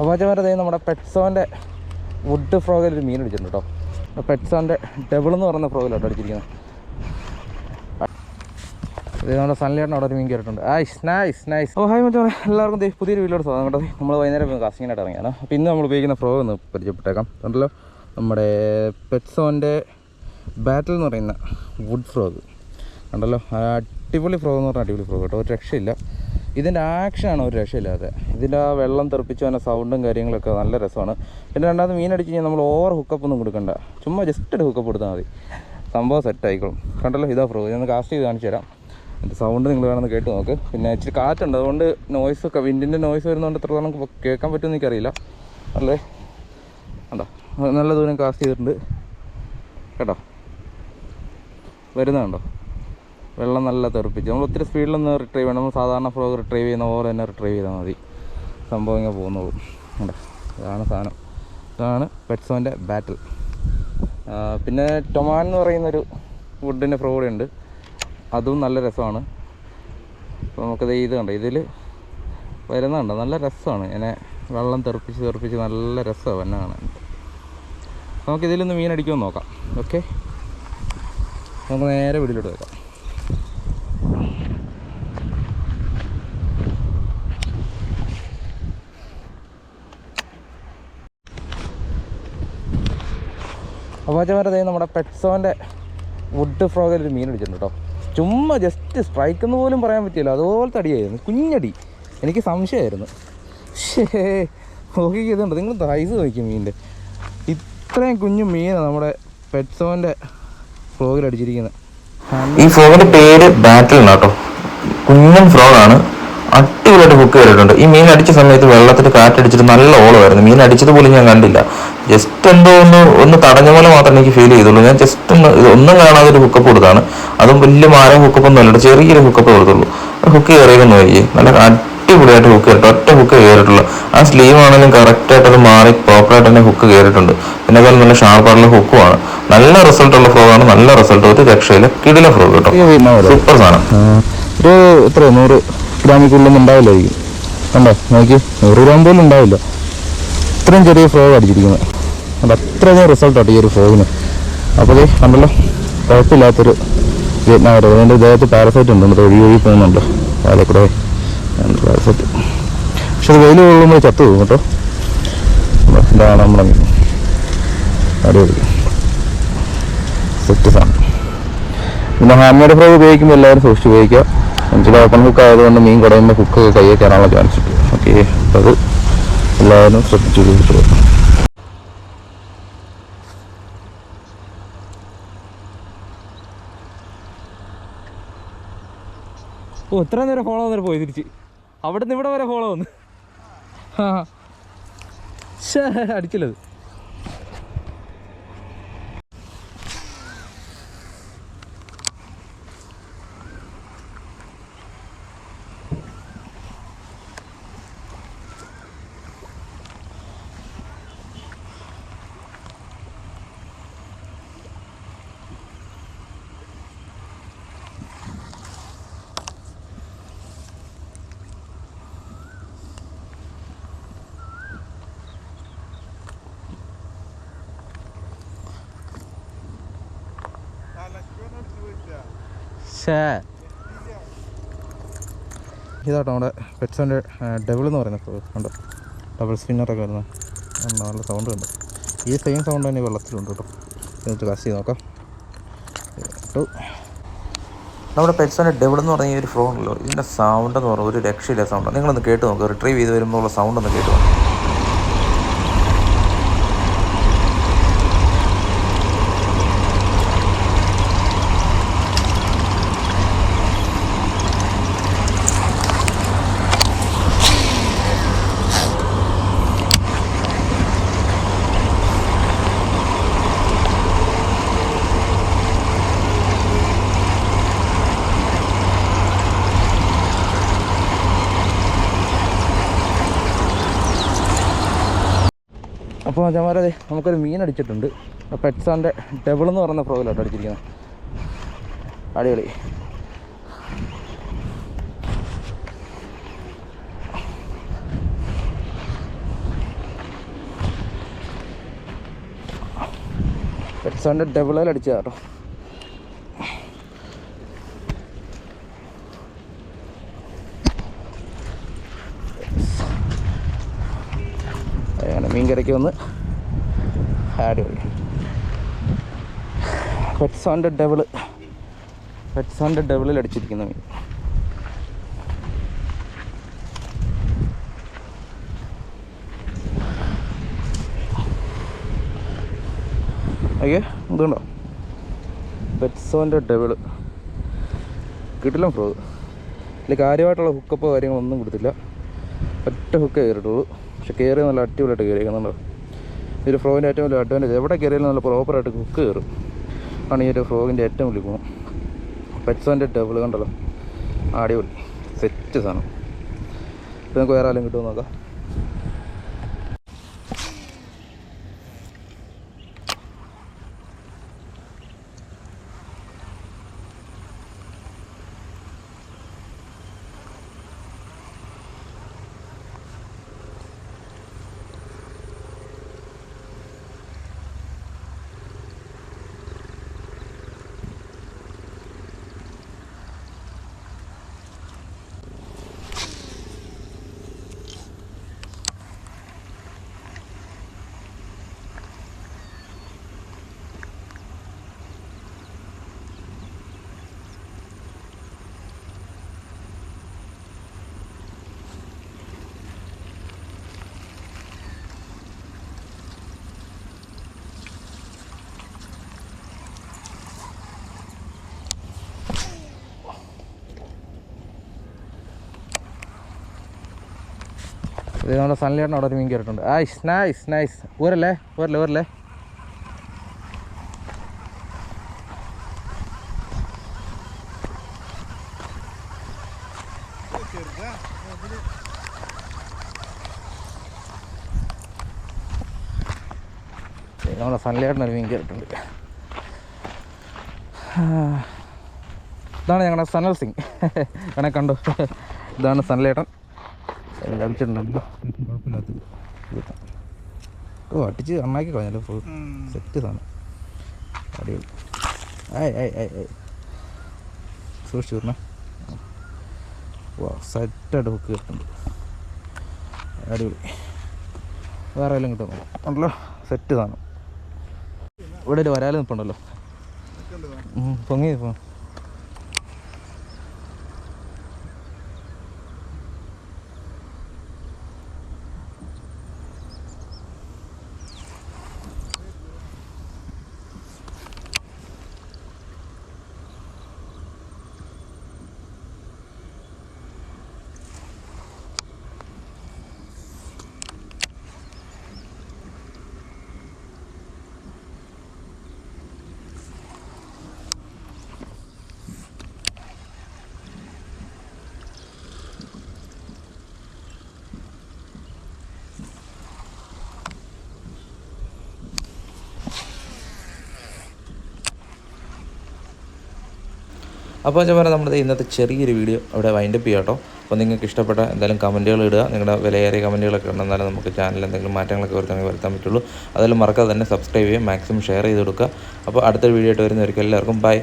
അപ്പോൾ അച്ഛന്മാരെ നമ്മുടെ പെറ്റ്സോന്റെ വുഡ് ഫ്രോഗിൽ ഒരു മീൻ അടിച്ചിട്ടുണ്ട് കേട്ടോ പെറ്റ്സോന്റെ ഡബിൾ എന്ന് പറയുന്ന ഫ്രോഗിലോട്ടോ അടിച്ചിരിക്കുന്നത്. ഇത് നമ്മുടെ സൺലൈറ്റിന് അവിടെ ഒരു മീൻ കയറിയിട്ടുണ്ട്. Ice nice nice oh hi മറ്റേ എല്ലാവർക്കും പുതിയൊരു വീട്ടിലോട്ട് സ്വാഗതം കേട്ടോ. നമ്മൾ വൈകുന്നേരം കാസ്റ്റിങ്ങിനായിട്ട് ഇറങ്ങിയാണ് അപ്പോൾ ഇന്ന് നമ്മൾ ഉപയോഗിക്കുന്ന ഫ്രോഗ് ഒന്ന് പരിചയപ്പെട്ടേക്കാം. കണ്ടല്ലോ? നമ്മുടെ പെറ്റ്സോന്റെ ബാറ്റിൽ എന്ന് പറയുന്ന വുഡ് ഫ്രോഗ് കണ്ടല്ലോ? അടിപൊളി ഫ്രോഗ് എന്ന് പറഞ്ഞാൽ അടിപൊളി ഫ്രോഗ് കേട്ടോ ഒരു രക്ഷയില്ല. ഇതിന്റെ ആക്ഷനാണ് ഒരു രക്ഷയില്ലാതെ. ഇതിന്റെ ആ വെള്ളം തെറിപ്പിച്ച് വന്ന സൗണ്ടും കാര്യങ്ങളൊക്കെ നല്ല രസമാണ്. പിന്നെ രണ്ടാമത് മീൻ അടിച്ച് കഴിഞ്ഞാൽ നമ്മൾ ഓവർ ഹുക്കപ്പ് ഒന്നും കൊടുക്കണ്ട. ചുമ്മാ ജസ്റ്റ് ഒരു ഹുക്കപ്പ് കൊടുത്താൽ മതി. സംഭവം സെറ്റ് ആയിക്കോളും. കണ്ടല്ലോ ഇതാ ഫ്രോഗ് ഞാൻ കാസ്റ്റ് ചെയ്ത് കാണിച്ചു തരാം. എന്റെ സൗണ്ട് നിങ്ങൾ വേണമെന്ന് കേട്ട് നോക്ക്. പിന്നെ ഇച്ചിരി കാറ്റുണ്ട് അതുകൊണ്ട് നോയ്സ് ഒക്കെ വിൻഡിന്റെ നോയ്സ് വരുന്നതുകൊണ്ട് എത്ര നമുക്ക് കേൾക്കാൻ പറ്റുമെന്ന് എനിക്കറിയില്ല. അല്ലേ? കണ്ടോ? നല്ല ദൂരം കാസ്റ്റ് ചെയ്തിട്ടുണ്ട്. കേട്ടോ? വരുന്നുണ്ടോ വെള്ളം നല്ല തെറിപ്പിച്ച്. നമ്മൾ ഒത്തിരി സ്പീഡിലൊന്ന് റിട്രൈവ് ചെയ്യണം. നമ്മൾ സാധാരണ ഫ്രോഗ് റിട്രൈവ് ചെയ്യുന്ന പോലെ തന്നെ റിട്രൈവ് ചെയ്താൽ മതി. സംഭവം ഇങ്ങനെ പോകുന്നുള്ളൂ. കണ്ടോ? ഇതാണ് സാധനം. ഇതാണ് പെറ്റ്സോന്റെ ബാറ്റിൽ പിന്നെ ടൊമാൻ എന്ന് പറയുന്നൊരു വുഡിന്റെ ഫ്രോഡ് ഉണ്ട്. അതും നല്ല രസമാണ്. അപ്പോൾ നമുക്കത് ഇത് കണ്ട? ഇതിൽ വരുന്നുണ്ട് നല്ല രസമാണ്. ഇങ്ങനെ വെള്ളം തെറിപ്പിച്ച് തെറിപ്പിച്ച് നല്ല രസമാണ്. എന്നെ കാണാൻ. നമുക്ക് മീനടിക്കുമെന്ന് മീൻ നോക്കാം. ഓക്കെ? നമുക്ക് നേരെ വീട്ടിലോട്ട് വെക്കാം അപ്പോൾ അച്ഛന്മാരെ നമ്മുടെ പെറ്റ്സോന്റെ വുഡ് ഫ്രോഗിൽ ഒരു മീൻ അടിച്ചിട്ടുണ്ട് കേട്ടോ ചുമ്മാ ജസ്റ്റ് സ്ട്രൈക്ക് എന്ന് പോലും പറയാൻ പറ്റില്ല അതുപോലത്തെ അടിയായിരുന്നു. കുഞ്ഞടി. എനിക്ക് സംശയമായിരുന്നു. ഷേ നോക്കി നിങ്ങൾ സൈസ് നോക്കി മീനിന്റെ. ഇത്രയും കുഞ്ഞു മീനാണ് നമ്മുടെ പെറ്റ്സോന്റെ ഫ്രോഗിൽ അടിച്ചിരിക്കുന്നത്. ഈ ഫ്രോഗിന്റെ പേര് ബാറ്റിൽ കേട്ടോ കുഞ്ഞൻ ഫ്രോഗാണ് അടിപൊളിയായിട്ട് ഹുക്ക് കയറിയിട്ടുണ്ട് ഈ മീൻ അടിച്ച സമയത്ത് വെള്ളത്തിൽ കാറ്റടിച്ചിട്ട് നല്ല ഓളമായിരുന്നു. മീൻ അടിച്ചത് പോലും ഞാൻ കണ്ടില്ല. ജസ്റ്റ് എന്തോ ഒന്ന് ഒന്ന് തടഞ്ഞ പോലെ മാത്രമേ എനിക്ക് ഫീൽ ചെയ്തുള്ളൂ. ഞാൻ ജസ്റ്റ് ഒന്ന് ഒന്നും കാണാതെ ഒരു ഹുക്കപ്പ് കൊടുത്താണ്. അതും വലിയ മാരം ഹുക്കപ്പ് ഒന്നും അല്ല ചെറിയൊരു ഹുക്കപ്പ് കൊടുത്തുള്ളൂ. ഹുക്ക് കയറിയെന്ന് നോക്കി നല്ല അടിപൊളിയായിട്ട് ഹുക്ക് കയറിട്ട് ഒറ്റ ഹുക്ക് കയറിയിട്ടുള്ളൂ. ആ സ്ലീവ് ആണെങ്കിലും കറക്റ്റായിട്ട് അത് മാറി പ്രോപ്പറായിട്ട് തന്നെ ഹുക്ക് കയറിയിട്ടുണ്ട്. പിന്നെ അതുപോലെ നല്ല ഷാർപ്പായിട്ടുള്ള ഹുക്കുമാണ് നല്ല റിസൾട്ട് ഉള്ള ആണ്. നല്ല റിസൾട്ട് ഒരു രക്ഷയില്ല കിടില ഫ്രോ കേട്ടോ. സൂപ്പർ സാധനം. ഒരു എത്ര നൂറ് ഗ്രാമിക്കുള്ളൊന്നും ഉണ്ടാവില്ലായിരിക്കും. കണ്ടോ? നോക്കി നൂറ് ഗ്രാം പോലും ഉണ്ടാവില്ല. ഇത്രയും ചെറിയ ഫ്രോഗ് അടിച്ചിരിക്കുന്നത്. അത് അത്രയധികം റിസൾട്ടാണ് ഈ ഒരു ഫ്രോഗിന് അപ്പോൾ ഇത് കണ്ടല്ലോ? കുഴപ്പമില്ലാത്തൊരു വിയറ്റ്നാം അതുകൊണ്ട് ഇദ്ദേഹത്ത് പാരസൈറ്റ് ഉണ്ട്. എന്നിട്ട് ഒഴി ഒഴി പോകുന്നുണ്ട്. പാലക്കൂടെ പാരസൈറ്റ് പക്ഷെ അത് വെയിൽ കൊള്ളുമ്പോൾ ചത്തു പോകും കേട്ടോ. ഇതാണ് നമ്മുടെ അടിപൊളി. സെറ്റ് സാധനം. പിന്നെ ഹാൻഡ് മെയ്ഡ് ഫ്രൈ ഉപയോഗിക്കുമ്പോൾ എല്ലാവരും സൂക്ഷിച്ച് ഉപയോഗിക്കുക. എന്നുവെച്ചാൽ ഓപ്പൺ ഹുക്ക് ആയതുകൊണ്ട് മീൻ കുടയുമ്പോൾ ഹുക്ക് കയ്യെ കയറാനുള്ള ചാൻസ് ഉണ്ട് ഓക്കെ അത് എല്ലാവരും ശ്രദ്ധിച്ചു ചോദിച്ചു ഓ ഇത്ര നേരം ഫോളോ വന്നിട്ട് പോയി തിരിച്ച്. അവിടെ നിന്ന് ഇവിടെ വരെ ഫോളോ വന്ന് ആ അടിച്ചില്ലത് ഷേ ഇതാട്ടോ നമ്മുടെ പെറ്റ്സോന്റെ ഡബിൾ എന്ന് പറയുന്ന കണ്ടോ? ഡബിൾ സ്പിന്നറൊക്കെ വരുന്ന നല്ല സൗണ്ട് ഉണ്ട് ഈ സെയിം സൗണ്ട് തന്നെ വെള്ളത്തിലുണ്ട് കേട്ടോ. എന്നിട്ട് കാശ് ചെയ്ത് നോക്കാം. കേട്ടു നമ്മുടെ പെറ്റ്സിന്റെ ഡബിൾ എന്ന് പറഞ്ഞ ഈ ഒരു ഫ്രോൺ ഉണ്ടല്ലോ ഇതിന്റെ സൗണ്ട് എന്ന് പറഞ്ഞാൽ ഒരു രക്ഷയില്ല സൗണ്ട് നിങ്ങളൊന്ന് കേട്ട് നോക്കുക റിട്രീവ് ചെയ്ത് വരുമ്പോൾ ഉള്ള സൗണ്ട് ഒന്ന് കേട്ട് നോക്കുക അപ്പോൾ അതേമാരെ അതെ നമുക്കൊരു മീൻ അടിച്ചിട്ടുണ്ട്. പെറ്റ്സാന്റെ ടെബിൾ എന്ന് പറയുന്ന പ്രോഗ്രാം അടിച്ചിരിക്കുന്നത്. അടിപൊളി. പെറ്റ്സാന്റെ ടെബിളിൽ അടിച്ചതാട്ടോ മീൻകരയ്ക്ക് വന്ന് അടിപൊളി. പെറ്റ്സോന്റെ ഡബിൾ പെറ്റ്സോന്റെ ഡബിളിൽ അടിച്ചിരിക്കുന്ന മീൻ. അയ്യേ എന്തുണ്ടോ പെറ്റ്സോന്റെ ഡബിൾ കിട്ടില്ല ഫ്രോ ഇതിൽ കാര്യമായിട്ടുള്ള ഹുക്കപ്പോ കാര്യങ്ങളൊന്നും കൊടുത്തില്ല. ഒറ്റ ഹുക്ക് കയറിയിട്ടുള്ളൂ പക്ഷെ കയറി നല്ല അടിപൊളിയായിട്ട് കയറിയിരിക്കുന്നുണ്ടോ ഒരു ഫ്രോഗിന്റെ ഏറ്റവും വലിയ അഡ്വാന്റേജ് എവിടെ കയറിയാലും നല്ല പ്രോപ്പറായിട്ട് കുക്ക് കയറും. ആണ് ഈ ഒരു ഫ്രോഗിന്റെ ഏറ്റവും വലിയ ഗുണം. പെറ്റ്സോന്റെ ടേബിൾ കണ്ടല്ലോ. അടിപൊളി. സെറ്റ് സാധനം. ഇപ്പം നമുക്ക് വേറെ ആരും കിട്ടുമോ നോക്കാം. ഇത് നമ്മുടെ സൺലൈറ്റിന് അവിടെ മീൻ കയറിയിട്ടുണ്ട്. ആയിസ് നൈസ് നൈസ് ഊരല്ലേ? ഊരല്ലേ ഊരല്ലേ? നമ്മളെ സൺലൈറ്റിന് ഒരു മീൻ കയറിയിട്ടുണ്ട്. ഇതാണ് ഞങ്ങളുടെ സനൽ സിംഗ്. വേണേ കണ്ടു. ഇതാണ് സൺലേട്ടൻ ഓ അടിച്ച് അണ്ണാക്കി കളഞ്ഞല്ലോ ഫുൾ സെറ്റ് സാധനം. അടിപൊളി. ആയി ആയി ആയി ആയി. സൂക്ഷിച്ചു തന്നെ വാ സെറ്റായിട്ട് ഹുക്ക് കിട്ടുന്നുണ്ട് അടിപൊളി. വേറെ എല്ലാം കിട്ടുന്നു ഉണ്ടല്ലോ. സെറ്റ് സാധനം. ഇവിടെ ഒരു വരാൽ നിൽപ്പുണ്ടല്ലോ പൊങ്ങി ഇപ്പോൾ അപ്പോൾ ഞാൻ നമ്മുടെ ഇന്നത്തെ ചെറിയൊരു വീഡിയോ ഇവിടെ വൈൻഡപ്പ് ചെയ്യാം കേട്ടോ അപ്പോൾ നിങ്ങൾക്ക് ഇഷ്ടപ്പെട്ട എന്തായാലും കമന്റുകൾ ഇടുക. നിങ്ങളുടെ വിലയേറിയ കമന്റുകളൊക്കെ ഉണ്ടെന്നാലും നമുക്ക് ചാനലിൽ എന്തെങ്കിലും മാറ്റങ്ങളൊക്കെ വരുത്താൻ വരുത്താൻ പറ്റുള്ളൂ. അതെല്ലാം മറക്കാതെ തന്നെ സബ്സ്ക്രൈബ് ചെയ്യുക മാക്സിമം ഷെയർ ചെയ്ത് കൊടുക്കുക. അപ്പോൾ അടുത്തൊരു വീഡിയോ ആയിട്ട് വരുന്നവർക്ക് എല്ലാവർക്കും ബൈ